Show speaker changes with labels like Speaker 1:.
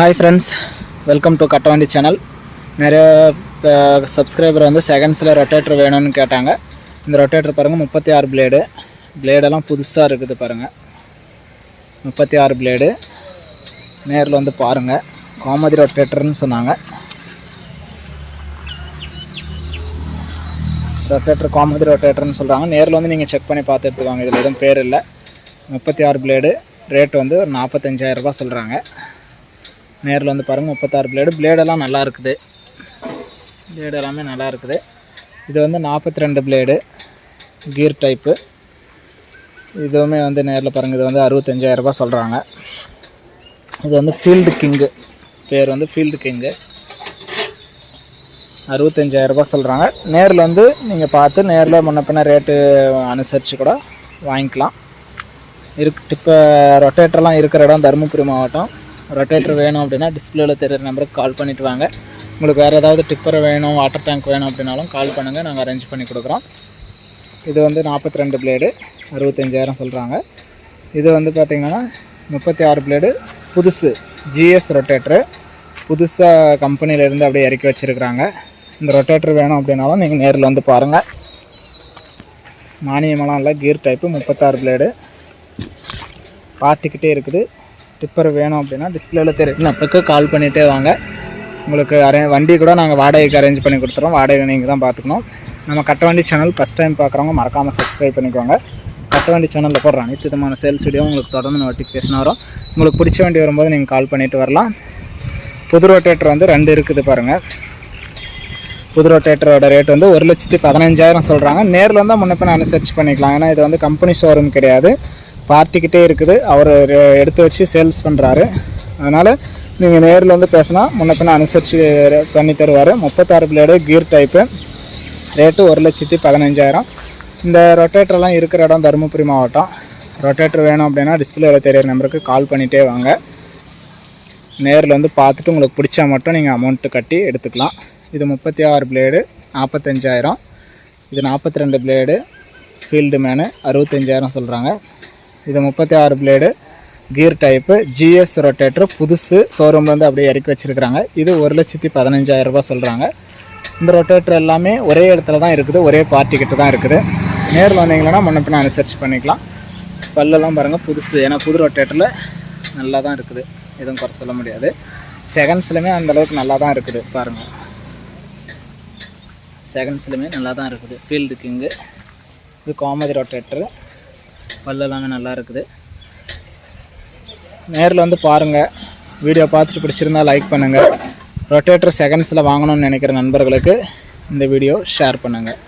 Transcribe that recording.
Speaker 1: Hi friends welcome to Kattavandi channel நிறைய subscriber வந்து செகண்ட்ஸில் ரொட்டேட்டர் வேணும்னு கேட்டாங்க. இந்த ரொட்டேட்டர் பாருங்கள் முப்பத்தி ஆறு பிளேடு பிளேடெல்லாம் புதுசாக இருக்குது பாருங்கள் முப்பத்தி ஆறு பிளேடு நேரில் வந்து பாருங்கள் கோமதி ரொட்டேட்டர்னு சொன்னாங்க. ரொட்டேட்டர் காமதி ரொட்டேட்டர்னு சொல்கிறாங்க நேரில் வந்து நீங்கள் செக் பண்ணி பார்த்து எடுத்துக்கோங்க. இதில் எதுவும் பேர் இல்லை. முப்பத்தி ஆறு பிளேடு ரேட் வந்து ஒரு நாற்பத்தஞ்சாயிரரூபா சொல்கிறாங்க நேரில் வந்து பாருங்கள் முப்பத்தாறு பிளேடு பிளேடெல்லாம் நல்லா இருக்குது. பிளேடு எல்லாமே நல்லா இருக்குது. இது வந்து நாற்பத்தி ரெண்டு பிளேடு கீர் டைப்பு இதுவுமே வந்து நேரில் பாருங்கள் இது வந்து அறுபத்தஞ்சாயிரரூபா சொல்கிறாங்க இது வந்து ஃபீல்டு கிங்கு பேர் வந்து ஃபீல்டு கிங்கு அறுபத்தஞ்சாயிரரூபா சொல்கிறாங்க நேரில் வந்து நீங்கள் பார்த்து நேரில் முன்ன பின்ன ரேட்டு அனுசரித்து கூட வாங்கிக்கலாம். இருக்கு இப்போ ரொட்டேட்டர்லாம் இருக்கிற இடம் தருமபுரி மாவட்டம். ரொட்டேட்டர் வேணும் அப்படின்னா டிஸ்பிளேவில் தெரியுற நம்பருக்கு கால் பண்ணிட்டு வாங்க. உங்களுக்கு வேறு ஏதாவது டிப்பர் வேணும் வாட்டர் டேங்க் வேணும் அப்படின்னாலும் கால் பண்ணுங்கள் நாங்கள் அரேஞ்ச் பண்ணி கொடுக்குறோம். இது வந்து நாற்பத்தி ரெண்டு பிளேடு அறுபத்தஞ்சாயிரம் சொல்கிறாங்க இது வந்து பார்த்திங்கன்னா முப்பத்தி ஆறு பிளேடு புதுசு ஜிஎஸ் ரொட்டேட்ரு புதுசாக கம்பெனியிலேருந்து அப்படியே இறக்கி வச்சுருக்குறாங்க. இந்த ரொட்டேட்டர் வேணும் அப்படின்னாலும் நீங்கள் நேரில் வந்து பாருங்கள் மானியமெல்லாம் இல்லை கீர் டைப்பு முப்பத்தாறு பிளேடு பார்ட்டிக்கிட்டே இருக்குது. டிப்பர் வேணும் அப்படின்னா டிஸ்பிளேல தெரியும் நம்பருக்கு கால் பண்ணிகிட்டே வாங்க. உங்களுக்கு அரே வண்டி கூட நாங்கள் வாடகைக்கு அரேஞ்ச் பண்ணி கொடுத்துறோம். வாடகை நீங்கள் தான் பார்த்துக்கணும். நம்ம கட்ட வண்டி சேனல் ஃபஸ்ட் டைம் பார்க்குறவங்க மறக்காமல் சப்ஸ்கிரைப் பண்ணிக்கோங்க. கட்டவண்டி சேனலில் போடுற அனைத்து விதமான சேல்ஸ் வீடியோ உங்களுக்கு தொடர்ந்து நோட்டிஃபிகேஷன் வரும். உங்களுக்கு பிடிச்ச வண்டி வரும்போது நீங்கள் கால் பண்ணிட்டு வரலாம். புது ரொட்டேட்டர் வந்து ரெண்டு இருக்குது பாருங்கள் புது ரொட்டேட்டரோட ரேட் வந்து ஒரு லட்சத்தி பதினஞ்சாயிரம் சொல்கிறாங்க நேரில் வந்தால் முன்ன பின்ன அனுசரிச்சு பண்ணிக்கலாம். ஏன்னா இது வந்து கம்பெனி ஷோரூம் கிடையாது. பார்ட்டிக்கிட்டே இருக்குது. அவர் எடுத்து வச்சு சேல்ஸ் பண்ணுறாரு அதனால் நீங்கள் நேரில் வந்து பேசினா முன்ன பின்ன அனுசரித்து பண்ணி தருவார். முப்பத்தாறு பிளேடு கீர் டைப்பு ரேட்டு ஒரு லட்சத்தி பதினஞ்சாயிரம். இந்த ரொட்டேட்டர்லாம் இருக்கிற இடம் தருமபுரி மாவட்டம். ரொட்டேட்டர் வேணும் அப்படின்னா டிஸ்பிளேவில் தெரியிற நம்பருக்கு கால் பண்ணிகிட்டே வாங்க. நேரில் வந்து பார்த்துட்டு உங்களுக்கு பிடிச்சா மட்டும் நீங்கள் அமௌண்ட்டு கட்டி எடுத்துக்கலாம். இது முப்பத்தி ஆறு பிளேடு நாற்பத்தஞ்சாயிரம் இது நாற்பத்தி ரெண்டு பிளேடு ஃபீல்டு மேனு அறுபத்தஞ்சாயிரம் சொல்கிறாங்க இது முப்பத்தி ஆறு blade gear type GS rotator புதுசு ஷோரூம்லேருந்து அப்படியே இறக்கி வச்சுருக்கிறாங்க. இது ஒரு லட்சத்தி பதினஞ்சாயிரம் சொல்கிறாங்க இந்த ரொட்டேட்ரு எல்லாமே ஒரே இடத்துல தான் இருக்குது ஒரே பார்ட்டிக்கிட்ட தான் இருக்குது. நேரில் வந்தீங்கன்னா முன்ன பின்ன அனுசரிச்சு பண்ணிக்கலாம். பல்லெல்லாம் பாருங்கள் புதுசு. ஏன்னா புது ரொட்டேட்டரில் நல்லா தான் இருக்குது. எதுவும் குறை சொல்ல முடியாது. செகண்ட்ஸ்லையுமே அந்தளவுக்கு நல்லா தான் இருக்குது பாருங்கள் செகண்ட்ஸ்லையுமே நல்லா தான் இருக்குது. ஃபீல்டு கிங்கு இது காமெடி ரொட்டேட்டரு பல்லு எல்லாமே நல்லா இருக்குது. நேரில் வந்து பாருங்கள் வீடியோ பார்த்துட்டு பிடிச்சிருந்தா லைக் பண்ணுங்கள் ரொட்டேட்டர் செகண்ட்ஸில் வாங்கணும்னு நினைக்கிற நண்பர்களுக்கு இந்த வீடியோ ஷேர் பண்ணுங்கள்